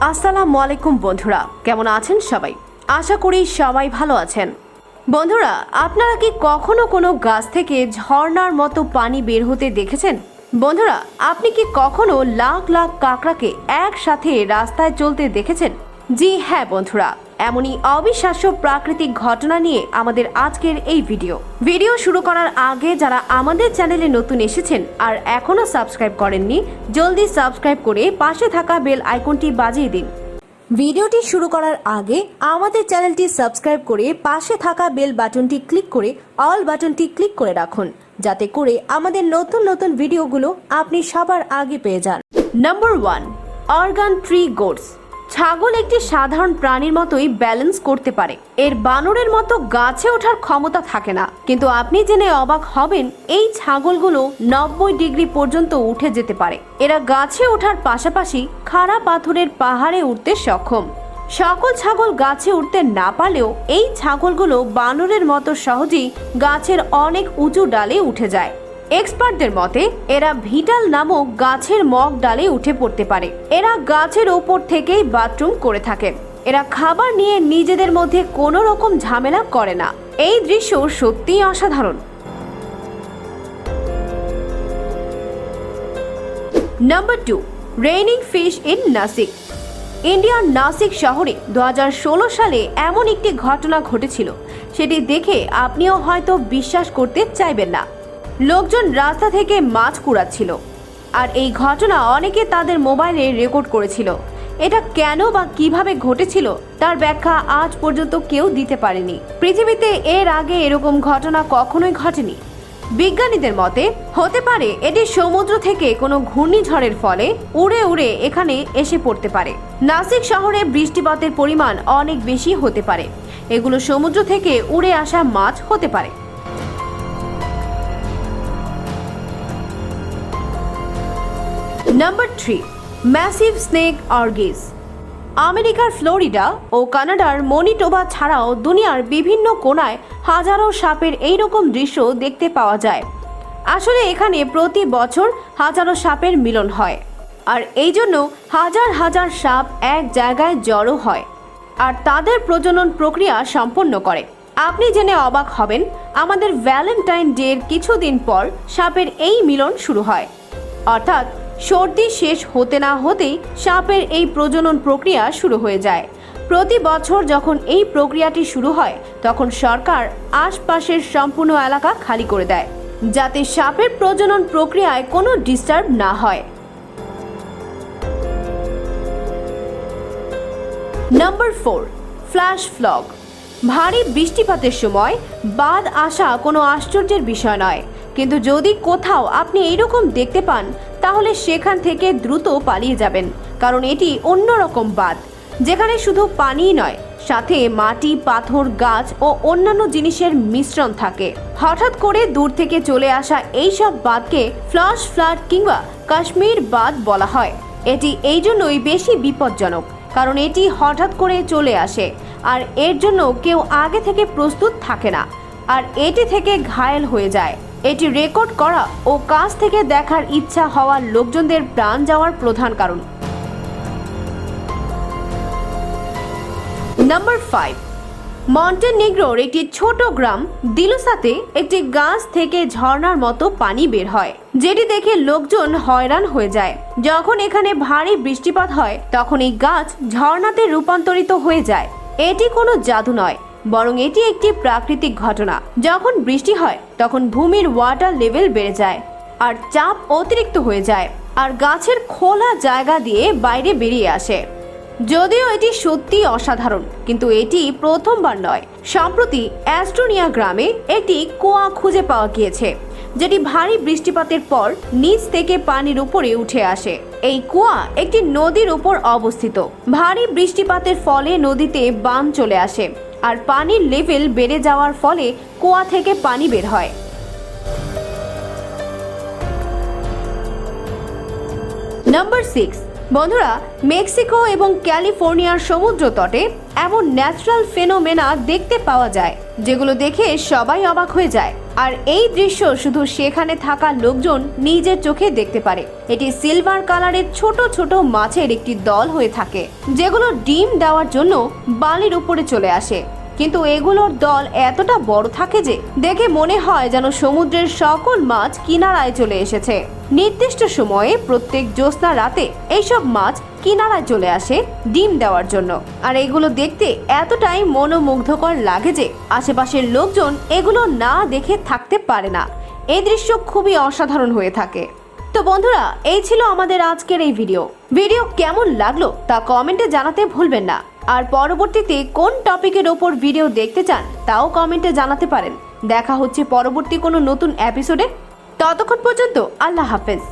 আসসালামু আলাইকুম বন্ধুরা, কেমন আছেন সবাই? আশা করি সবাই ভালো আছেন। বন্ধুরা, আপনারা কি কখনো কোনো গাছ থেকে ঝর্নার মতো পানি বের হতে দেখেছেন? বন্ধুরা, আপনি কি কখনো লাখ লাখ কাঁকড়াকে একসাথে রাস্তায় চলতে দেখেছেন? জি হ্যাঁ বন্ধুরা এমনই অবিশ্বাস্য প্রাকৃতিক ঘটনা নিয়ে আমাদের আজকের এই ভিডিও। ভিডিও শুরু করার আগে যারা আমাদের চ্যানেলে নতুন এসেছেন আর এখনও সাবস্ক্রাইব করেননি, জলদি সাবস্ক্রাইব করে পাশে থাকা বেল আইকনটি বাজিয়ে দিন। ভিডিওটি শুরু করার আগে আমাদের চ্যানেলটি সাবস্ক্রাইব করে পাশে থাকা বেল বাটনটি ক্লিক করে অল বাটনটি ক্লিক করে রাখুন, যাতে করে আমাদের নতুন নতুন ভিডিওগুলো আপনি সবার আগে পেয়ে যান। Number one, organ tree goats. ছাগল একটি সাধারণ প্রাণীর মতোই ব্যালেন্স করতে পারে। এর বানরের মতো গাছে ওঠার ক্ষমতা থাকে না। কিন্তু আপনি জেনে অবাক হবেন, এই ছাগলগুলো নব্বই ডিগ্রি পর্যন্ত উঠে যেতে পারে। এরা গাছে ওঠার পাশাপাশি খাড়া পাথরের পাহাড়ে উঠতে সক্ষম। সকল ছাগল গাছে উঠতে না পারলেও এই ছাগলগুলো বানরের মতো সহজেই গাছের অনেক উঁচু ডালে উঠে যায়। এক্সপার্টদের মতে, এরা ভিটাল নামক গাছের মগ ডালে উঠে পড়তে পারে। এরা গাছের ওপর থেকেই বাথরুম করে থাকে। এরা খাবার নিয়ে নিজেদের মধ্যে কোনো রকম ঝামেলা করে না। এই দৃশ্য সত্যিই অসাধারণ। Number two raining fish in Nashik ইন্ডিয়ার নাসিক শহরে দু হাজার ষোলো সালে এমন একটি ঘটনা ঘটেছিল। সেটি দেখে আপনিও হয়তো বিশ্বাস করতে চাইবেন না। লোকজন রাস্তা থেকে মাছ কুড়াচ্ছিল। আর এই ঘটনা অনেকে তাদের মোবাইলে রেকর্ড করেছিল। এটা কেন বা কীভাবে ঘটেছিল তার ব্যাখ্যা আজ পর্যন্ত কেউ দিতে পারেনি। পৃথিবীতে এর আগে এরকম ঘটনা কখনোই ঘটেনি। বিজ্ঞানীদের মতে, হতে পারে এটি সমুদ্র থেকে কোনো ঘূর্ণিঝড়ের ফলে উড়ে উড়ে এখানে এসে পড়তে পারে। নাসিক শহরে বৃষ্টিপাতের পরিমাণ অনেক বেশি হতে পারে। এগুলো সমুদ্র থেকে উড়ে আসা মাছ হতে পারে। Number three massive snake orgies আমেরিকার ফ্লোরিডা ও কানাডার মনিটোবা ছাড়াও দুনিয়ার বিভিন্ন কোণায় হাজারো সাপের এইরকম দৃশ্য দেখতে পাওয়া যায়। আসলে এখানে প্রতি বছর হাজারো সাপের মিলন হয়। আর এই জন্য হাজার হাজার সাপ এক জায়গায় জড়ো হয়। আর তাদের প্রজনন প্রক্রিয়া সম্পন্ন করে। আপনি জেনে অবাক হবেন, আমাদের ভ্যালেন্টাইন ডের কিছুদিন পর সাপের এই মিলন শুরু হয়। অর্থাৎ সর্দি শেষ হতে না হতেই সাপের এই প্রজনন প্রক্রিয়া শুরু হয়ে যায়। প্রতি বছর যখন এই প্রক্রিয়াটি শুরু হয়, তখন সরকার আশপাশের সম্পূর্ণ এলাকা খালি করে দেয়, যাতে সাপের প্রজনন প্রক্রিয়ায় কোনো ডিস্টার্ব না হয়। নাম্বার ফোর ফ্ল্যাশ ফ্লগ ভারী বৃষ্টিপাতের সময় বাদ আসা কোনো আশ্চর্যের বিষয় নয়, কিন্তু যদি কোথাও আপনি এইরকম দেখতে পান তাহলে সেখান থেকে দ্রুত পালিয়ে যাবেন, কারণ এটি অন্যরকম বাঁধ, যেখানে শুধু পানিই নয়, সাথে মাটি, পাথর, গাছ ও অন্যান্য জিনিসের মিশ্রণ থাকে। হঠাৎ করে দূর থেকে চলে আসা এইসব বাঁধকে ফ্লাশ ফ্লাড কিংবা কাশ্মীর বাঁধ বলা হয়। এটি এই জন্যই বেশি বিপজ্জনক, কারণ এটি হঠাৎ করে চলে আসে, আর এর জন্য কেউ আগে থেকে প্রস্তুত থাকে না, আর এটি থেকে ঘায়েল হয়ে যায়। এটি রেকর্ড করা ও কাছ থেকে দেখার ইচ্ছা হওয়ার লোকজনদের প্রাণ যাওয়ার প্রধান কারণ। নাম্বার ফাইভ মন্টেনেগ্রোর একটি ছোট গ্রাম দিলুসাতে একটি গাছ থেকে ঝর্ণার মতো পানি বের হয়, যেটি দেখে লোকজন হয়রান হয়ে যায়। যখন এখানে ভারী বৃষ্টিপাত হয়, তখন এই গাছ ঝর্ণাতে রূপান্তরিত হয়ে যায়। এটি কোনো জাদু নয় বরং এটি একটি প্রাকৃতিক ঘটনা। যখন বৃষ্টি হয়, তখন ভূমির ওয়াটার লেভেল বেড়ে যায় আর চাপ অতিরিক্ত হয়ে যায় আর গাছের খোলা জায়গা দিয়ে বাইরে বেরিয়ে আসে। যদিও এটি সত্যি অসাধারণ, কিন্তু এটি প্রথমবার নয়। সম্প্রতি অ্যাস্ট্রোনিয়া গ্রামে একটি কুয়া খুঁজে পাওয়া গিয়েছে, যেটি ভারী বৃষ্টিপাতের পর নিচ থেকে পানির উপরে উঠে আসে। এই কুয়া একটি নদীর উপর অবস্থিত। ভারী বৃষ্টিপাতের ফলে নদীতে বান চলে আসে। আর পানির লেভেল বেড়ে যাওয়ার ফলে কুয়া থেকে পানি বের হয়। নাম্বার সিক্স বন্ধুরা, মেক্সিকো এবং ক্যালিফোর্নিয়ার সমুদ্র তটে এমন ন্যাচারাল ফেনোমেনা দেখতে পাওয়া যায়, যেগুলো দেখে সবাই অবাক হয়ে যায়। আর এই দৃশ্য শুধু সেখানে থাকা লোকজন নিজের চোখে দেখতে পারে। এটি সিলভার কালারের ছোট ছোট মাছের একটি দল হয়ে থাকে, যেগুলো ডিম দেওয়ার জন্য বালির উপরে চলে আসে। কিন্তু এগুলোর দল এতটা বড় থাকে যে দেখে মনে হয় যেন সমুদ্রের সকল মাছ কিনারায় চলে এসেছে। নির্দিষ্ট সময়ে প্রত্যেক জ্যোৎস্না রাতে এইসব মাছ কিনারায় চলে আসে ডিম দেওয়ার জন্য। আর এগুলো দেখতে এতটাই মনোমুগ্ধকর লাগে যে আশেপাশের লোকজন এগুলো না দেখে থাকতে পারে না। এই দৃশ্য খুবই অসাধারণ হয়ে থাকে। তো বন্ধুরা, এই ছিল আমাদের আজকের এই ভিডিও। ভিডিও কেমন লাগল তা কমেন্টে জানাতে ভুলবেন না। আর পরবর্তীতে কোন টপিকের ওপর ভিডিও দেখতে চান, তাও কমেন্টে জানাতে পারেন। দেখা হচ্ছে পরবর্তী কোনো নতুন এপিসোডে ততক্ষণ পর্যন্ত আল্লাহ হাফেজ।